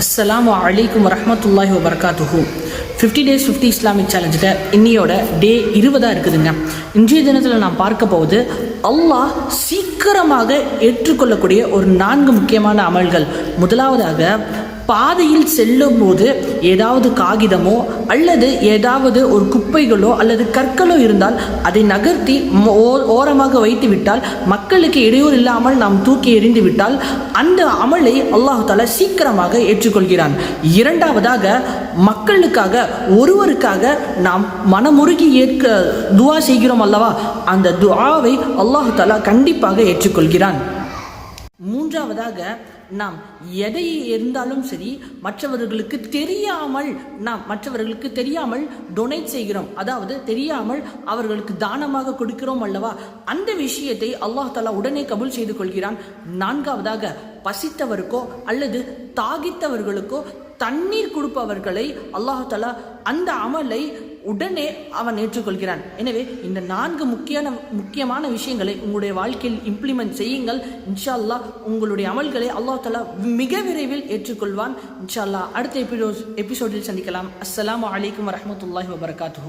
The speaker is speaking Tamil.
அஸ்லாம் அலைக்கும் வரஹ்மத்துல்லாஹி வபரகாத்துஹு ஃபிஃப்டி டேஸ் ஃபிஃப்டி இஸ்லாமிக் சேலஞ்சில் இன்னையோட டே இருபதாக இருக்குதுங்க. இன்றைய தினத்தில் நான் பார்க்க போவது அல்லாஹ் சீக்கிரமாக ஏற்றுக்கொள்ளக்கூடிய ஒரு நான்கு முக்கியமான அமல்கள். முதலாவதாக பாதையில் செல்லும் போது ஏதாவது காகிதமோ அல்லது ஏதாவது ஒரு குப்பைகளோ அல்லது கற்களோ இருந்தால் அதை நகர்த்தி ஓ- ஓரமாக வைத்து விட்டால் மக்களுக்கு இடையூறு இல்லாமல் நாம் தூக்கி எறிந்து விட்டால் அந்த அமலை அல்லாஹு தாலா சீக்கிரமாக ஏற்றுக்கொள்கிறான். இரண்டாவதாக மக்களுக்காக ஒருவருக்காக நாம் மனமுருகி ஏற்க துவா செய்கிறோம் அல்லவா? அந்த துஆவை அல்லாஹு தாலா கண்டிப்பாக ஏற்றுக்கொள்கிறான். மூன்றாவதாக நாம் எதை இருந்தாலும் சரி மற்றவர்களுக்கு தெரியாமல் நாம் மற்றவர்களுக்கு தெரியாமல் டொனேட் செய்கிறோம். அதாவது தெரியாமல் அவர்களுக்கு தானமாக கொடுக்கிறோம் அல்லவா? அந்த விஷயத்தை அல்லாஹ் தாலா உடனே கபுல் செய்து கொள்கிறான். நான்காவதாக பசித்தவருக்கோ அல்லது தாகித்தவர்களுக்கோ தண்ணீர் கொடுப்பவர்களை அல்லாஹ் அந்த அமலை உடனே அவன் ஏற்றுக்கொள்கிறான். எனவே இந்த நான்கு முக்கியமான முக்கியமான விஷயங்களை உங்களுடைய வாழ்க்கையில் இம்ப்ளிமெண்ட் செய்யுங்கள். இன்ஷா அல்லாஹ் உங்களுடைய அமல்களை அல்லா தலா மிக விரைவில் ஏற்றுக்கொள்வான். இன்ஷா அல்லா அடுத்த எபிசோட் எபிசோடில் சந்திக்கலாம். அஸ்லாம் வலைக்கம் வரஹ்மத்துல்லாஹி வபர்காத்து